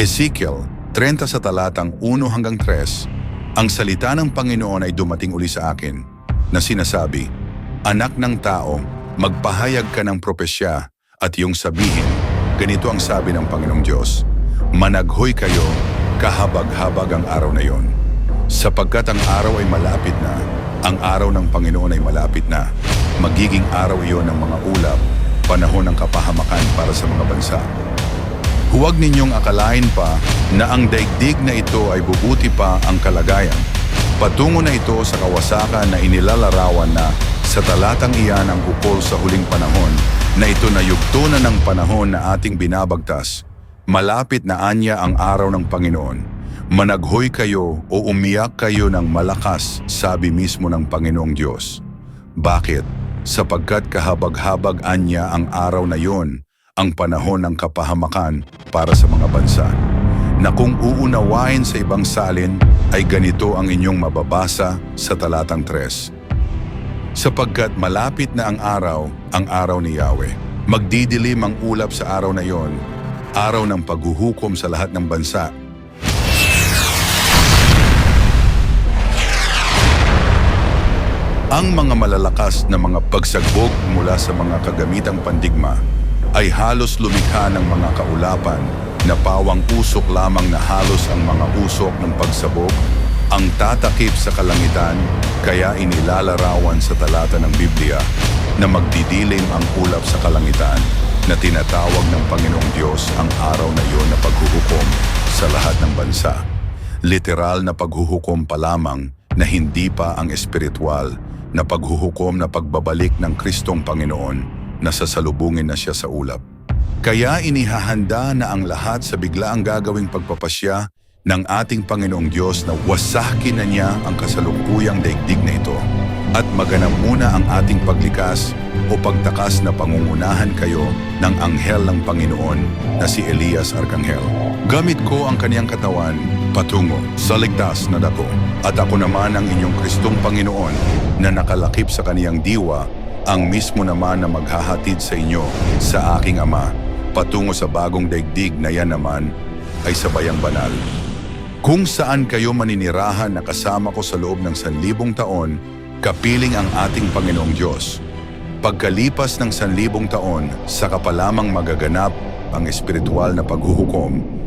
Ezekiel 30 sa talatang 1 hanggang 3, ang salita ng Panginoon ay dumating uli sa akin na sinasabi, Anak ng tao, magpahayag ka ng propesya at iyong sabihin, ganito ang sabi ng Panginoong Diyos, Managhoy kayo, kahabag-habag ang araw na iyon. Sapagkat ang araw ay malapit na, ang araw ng Panginoon ay malapit na. Magiging araw iyon ng mga ulap, panahon ng kapahamakan para sa mga bansa. Huwag ninyong akalain pa na ang daigdig na ito ay bubuti pa ang kalagayan. Patungo na ito sa kawasakan na inilalarawan na sa talatang iyan ang ukol sa huling panahon na ito na yugto na ng panahon na ating binabagtas. Malapit na anya ang araw ng Panginoon. Managhoy kayo o umiyak kayo ng malakas, sabi mismo ng Panginoong Diyos. Bakit? Sapagkat kahabag-habag anya ang araw na yon, ang panahon ng kapahamakan para sa mga bansa. Na kung uunawain sa ibang salin, ay ganito ang inyong mababasa sa talatang 3. Sapagkat malapit na ang araw, ang araw ni Yahweh. Magdidilim ang ulap sa araw na yon, araw ng paghuhukom sa lahat ng bansa. Ang mga malalakas na mga pagsagbog mula sa mga kagamitang pandigma ay halos lumikha ng mga kaulapan na pawang usok lamang na halos ang mga usok ng pagsabog ang tatakip sa kalangitan kaya inilalarawan sa talata ng Biblia na magdidilim ang ulap sa kalangitan na tinatawag ng Panginoong Diyos ang araw na iyon na paghuhukom sa lahat ng bansa. Literal na paghuhukom pa lamang na hindi pa ang espiritual na paghuhukom na pagbabalik ng Kristong Panginoon na sasalubungin na siya sa ulap. Kaya inihahanda na ang lahat sa biglaang gagawing pagpapasya ng ating Panginoong Diyos na wasakin na niya ang kasalukuyang daigdig na ito at maganap muna ang ating paglikas o pagtakas na pangungunahan kayo ng anghel ng Panginoon na si Elias Arkanghel. Gamit ko ang kaniyang katawan patungo sa ligtas na dako at ako naman ang inyong Kristong Panginoon na nakalakip sa kaniyang diwa ang mismo naman na maghahatid sa inyo sa aking Ama patungo sa bagong daigdig na yan naman ay sa bayang banal. Kung saan kayo maninirahan na kasama ko sa loob ng sanlibong taon, kapiling ang ating Panginoong Diyos. Pagkalipas ng sanlibong taon, saka pa lamang magaganap ang espiritual na paghuhukom